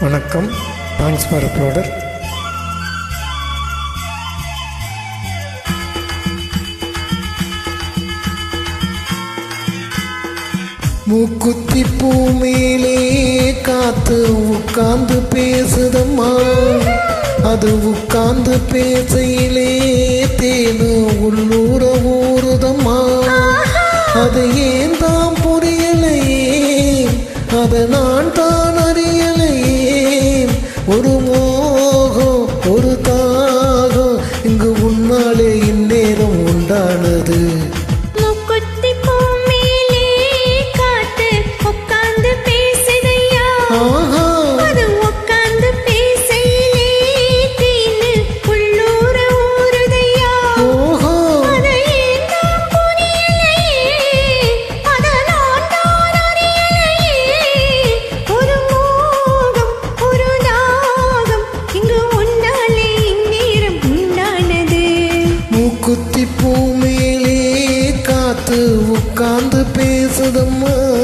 வணக்கம் thanks for uploader மூக்குத்தி பூ மேலே காத்து உட்கார்ந்து பேசுதம்மா. அது உட்கார்ந்து பேசையிலே தேனு உள்ளூர ஊறுதம்மா. அது ஏன் தான் புரியலையே? அதனால் உட்காந்து பேசுதம்மா.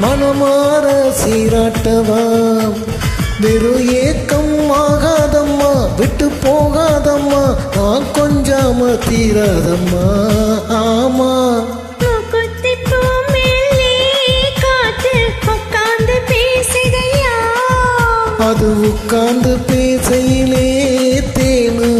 மனமாற சீராட்டவா? வெறும் ஏக்கம் ஆகாதம்மா விட்டு போகாதம்மா நான் கொஞ்சாம தீராதம்மா. ஆமா. அது உட்கார்ந்து பேசையிலே தேனு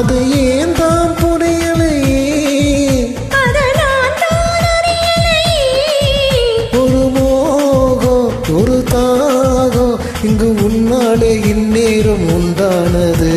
அது ஏன் தான் புரியலையே ஒரு மோகம் ஒரு தாகம் இங்கு உன்னாலே இந்நேரம் உண்டானது.